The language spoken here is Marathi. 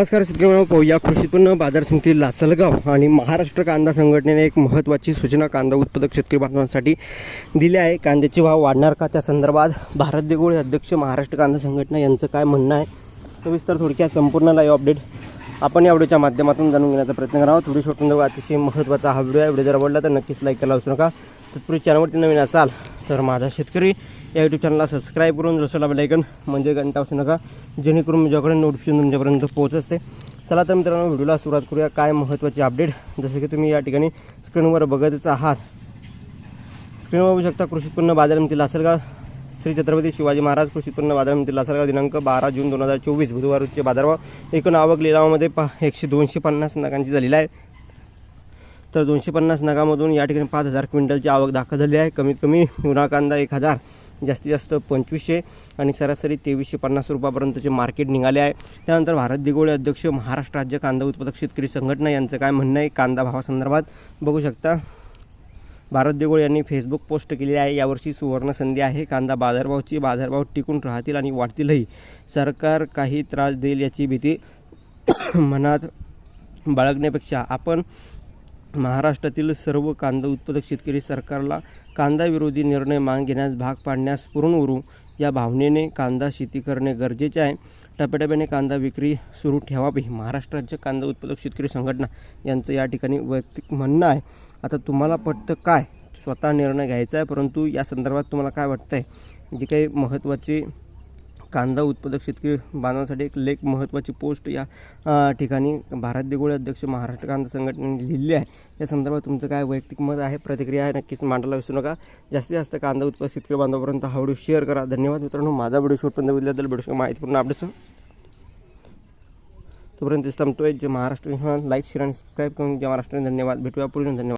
नमस्कार शेतकरी मित्रांनो, पाहूया कृषी उत्पन्न बाजार समिती लासलगाव आणि महाराष्ट्र कांदा संघटनेने एक महत्त्वाची सूचना कांदा उत्पादक शेतकरी बांधवांसाठी दिली आहे. कांद्याचे भाव वाढणार का? त्या संदर्भात भारत देगोळे अध्यक्ष महाराष्ट्र कांदा संघटना यांचं काय म्हणणं आहे? सविस्तर थोडक्यात संपूर्ण लाईव्ह अपडेट आपण या व्हिडिओच्या माध्यमातून जाणून घेण्याचा प्रयत्न करावा थोडी शोटून अतिशय महत्त्वाचा हा व्हिडिओ आहे. व्हिडिओ जर आवडला तर नक्कीच लाईक करायला विसरू नका. तत्पूर्वी चॅनलवरती नवीन असाल तर माझा शेतकरी या यूट्यूब चॅनलला सबस्क्राईब करून जसं बेलायकन म्हणजे घंटा असू नका जेणेकरून माझ्याकडे नोटिफिकेशन तुमच्यापर्यंत पोहोचते चला तर मित्रांनो व्हिडिओला सुरुवात करूया. काय महत्त्वाची अपडेट जसं की तुम्ही या ठिकाणी स्क्रीनवर बघतच आहात. स्क्रीनवर बघू शकता कृषी उत्पन्न बाजार समिती लासलगाव श्री छत्रपती शिवाजी महाराज कृषी उत्पन्न बाजार समिती लासलगाव दिनांक बारा जून दोन हजार चोवीस बुधवार रोजचे बाजारभाव एकूण आवक लिलावामध्ये पा एकशे दोनशे पन्नास नगांची झालेला आहे. तर दोनशे पन्नास नगामधून या ठिकाणी पाच हजार क्विंटलची आवक दाखल झाली आहे. कमीत कमी उन्हा कांदा एक हजार जास्तीत जास्त पंचवीसशे आणि सरासरी तेवीसशे पन्नास रुपयापर्यंतचे मार्केट निघाले आहे. त्यानंतर भारत दिगोळे अध्यक्ष महाराष्ट्र राज्य कांदा उत्पादक शेतकरी संघटना यांचं काय म्हणणं आहे? कांदा भावासंदर्भात बघू शकता. भारत देगोळ यांनी फेसबुक पोस्ट केली आहे. यावर्षी सुवर्ण संधी आहे. कांदा बाजारभावची बाजारभाव टिकून राहतील आणि वाढतीलही. सरकार काही त्रास देईल याची भीती मनात बाळगण्यापेक्षा आपण महाराष्ट्रातील सर्व कांदा उत्पादक शेतकरी सरकारला कांदाविरोधी निर्णय माग घेण्यास भाग पाडण्यास पुरून उरू. या भावनेने कांदा शेती करणे गरजेचे आहे. टप्प्याटप्प्याने कांदा विक्री सुरू ठेवावी. महाराष्ट्र राज्य कांदा उत्पादक शेतकरी संघटना यांचं या ठिकाणी वैयक्तिक म्हणणं आहे. आता तुम्हाला पटतं काय? स्वतः निर्णय घ्यायचा आहे परंतु या संदर्भात तुम्हाला काय वाटतं आहे जे काही महत्त्वाचे कांदा उत्पादक शेतकरी बांधवांसाठी एक लेख महत्त्वाची पोस्ट या ठिकाणी भारत देगोळे अध्यक्ष महाराष्ट्र कांदा संघटनेने लिहिली आहे. या संदर्भात तुमचं काय वैयक्तिक मत आहे? प्रतिक्रिया आहे? नक्कीच मांडायला विसरू नका. जास्तीत जास्त कांदा उत्पादक शेतकरी बांधवापर्यंत हा व्हिडिओ शेअर करा. धन्यवाद मित्रांनो. माझा व्हिडिओ शोटपर्यंत बघितल्याबद्दल व्हिडिओ माहितीपूर्ण अपडेट्स तोपर्यंत थांबतोय. जे महाराष्ट्र. लाईक शेअर आणि सबस्क्राईब करून जे महाराष्ट्र. धन्यवाद. भेटूया पुढे. धन्यवाद.